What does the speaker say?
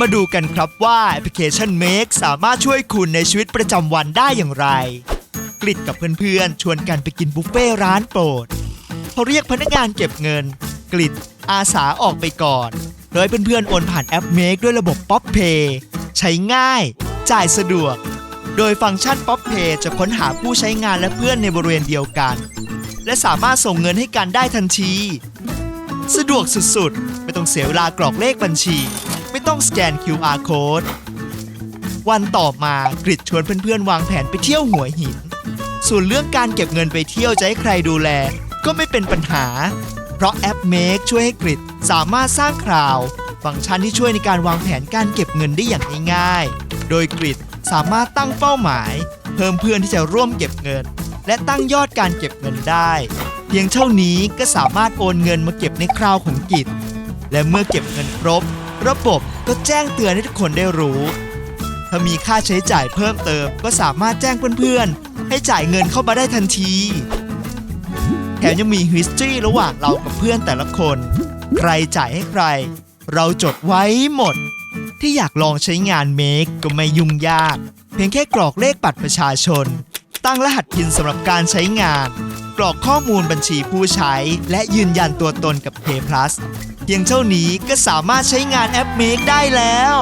มาดูกันครับว่าแอปพลิเคชัน Make สามารถช่วยคุณในชีวิตประจำวันได้อย่างไร กลิดกับเพื่อนๆ ชวนกันไปกินบุฟเฟ่ร้านโปรดพอเรียกพนักงานเก็บเงิน กลิดอาสาออกไปก่อนโดยเพื่อนๆโอนผ่านแอป Make ด้วยระบบ Pop Pay ใช้ง่าย จ่ายสะดวก โดยฟังก์ชัน Pop Pay จะค้นหาผู้ใช้งานและเพื่อนในบริเวณเดียวกัน และสามารถส่งเงินให้กันได้ทันที สะดวกสุดๆ ไม่ต้องเสียเวลากรอกเลขบัญชี ไม่ต้องสแกน QR code วันต่อมากริดชวนเพื่อนๆ วางแผนไปเที่ยวหัวหิน ส่วนเรื่องการเก็บเงินไปเที่ยวจะให้ใครดูแล ก็ไม่เป็นปัญหา เพราะแอป Make ช่วยให้กริดสามารถสร้างคราว ฟังก์ชันที่ช่วยในการวางแผนการเก็บเงินได้อย่างง่ายๆ โดยกริดสามารถตั้งเป้าหมาย เพิ่มเพื่อนที่จะร่วมเก็บเงิน และตั้งยอดการเก็บเงินได้ เพียงเท่านี้ก็สามารถโอนเงินมาเก็บในคราวของกิจ และเมื่อเก็บเงินครบ ระบบก็แจ้งเตือนให้ทุกคนได้รู้ ถ้ามีค่าใช้จ่ายเพิ่มเติมก็สามารถแจ้งเพื่อนๆ ให้จ่ายเงินเข้ามาได้ทันที แถมยังมี history ระหว่างเรากับเพื่อนแต่ละคน ใครจ่ายให้ใคร เราจดไว้หมด ที่อยากลองใช้งาน Make ก็ไม่ยุ่งยาก เพียงแค่กรอกเลขบัตรประชาชน ตั้งรหัสพินสำหรับการใช้งาน กรอกข้อมูลบัญชีผู้ใช้ และยืนยันตัวตนกับ Pay Plus เพียงเท่านี้ก็สามารถใช้งานแอปเม e ได้แล้ว